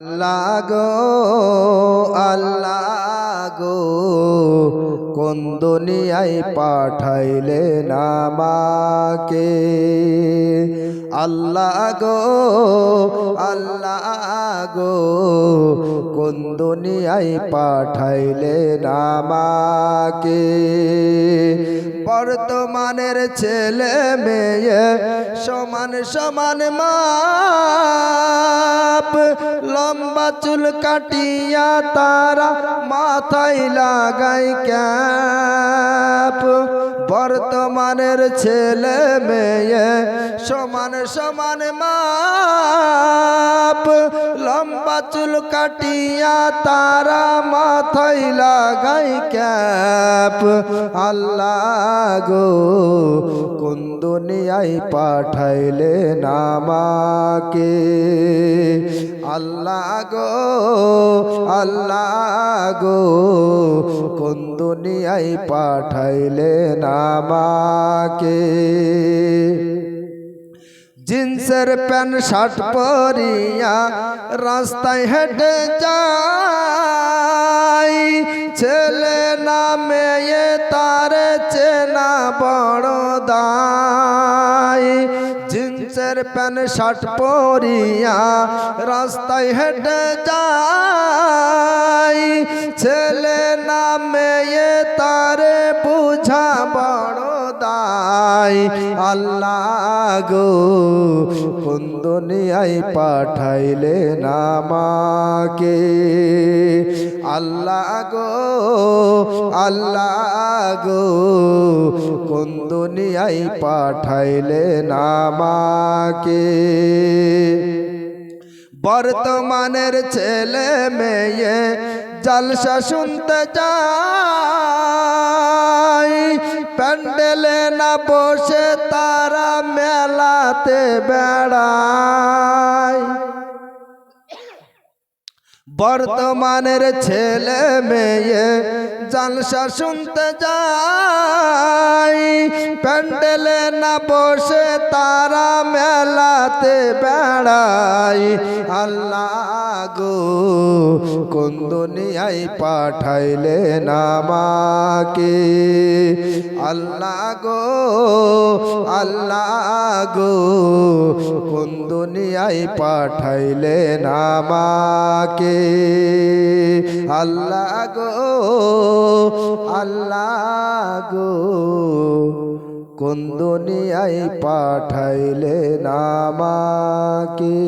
আল্লাহ গো আল্লাহ গো কোন দুনিয়ায় পাঠাইলে নামাকে? আল্লাহ গো আল্লাহ গো কোন দুনিয়ায় পাঠাইলে নামাকে? বর্তমানের ছেলে মেয়ে সমান সমান মাপ লম্বা চুল কাটিয়া তারা মাথায় লাগাই ক্যাপ। বর্তমানের ছেলে মেয়ে, সমান সমান মাপ। লম্বা চুল কাটিয়া তারা মাথায় লাগাই ক্যাপ। আল্লাহ গো, কোন দুনিয়ায় পাঠাইলে নামাকে আল্লাহ গো আল্লাহ গো, কোন দুনিয়ায় পাঠাইলে নামাকে জিন্সের প্যান্ট, শার্ট পরিয়া রাস্তায় হেঁটে যাই। ছেলে না মেয়ে, তার চেনা বড় দায় জিন্সের প্যান্ট শার্ট পরিয়া রাস্তায় হেঁটে যাই আল্লাহ গো। কোন দুনিয়ায় পাঠাইলে নামাকে আল্লাহ গো আল্লাহ গো। কোন দুনিয়ায় পাঠাইলে নামাকে বর্তমানের ছেলে মেয়ে জলসা শুনতে যাই প্যান্ডেলে বসে তারা মেলাতে বেড়ায়। বর্তমানের ছেলে মেয়ে জলসা শুনতে যাই প্যান্ডেলে না বসে তারা মেলাতে বেড়াই আল্লাহ গো, কোন দুনিয়ায় পাঠাইলে নামাকে? আল্লাহ গো আল্লাহ গো, কোন দুনিয়ায় পাঠাইলে নামাকে? আল্লাহ গো আল্লাহ গো, কোন দুনিয়ায় পাঠাইলে নামাকে?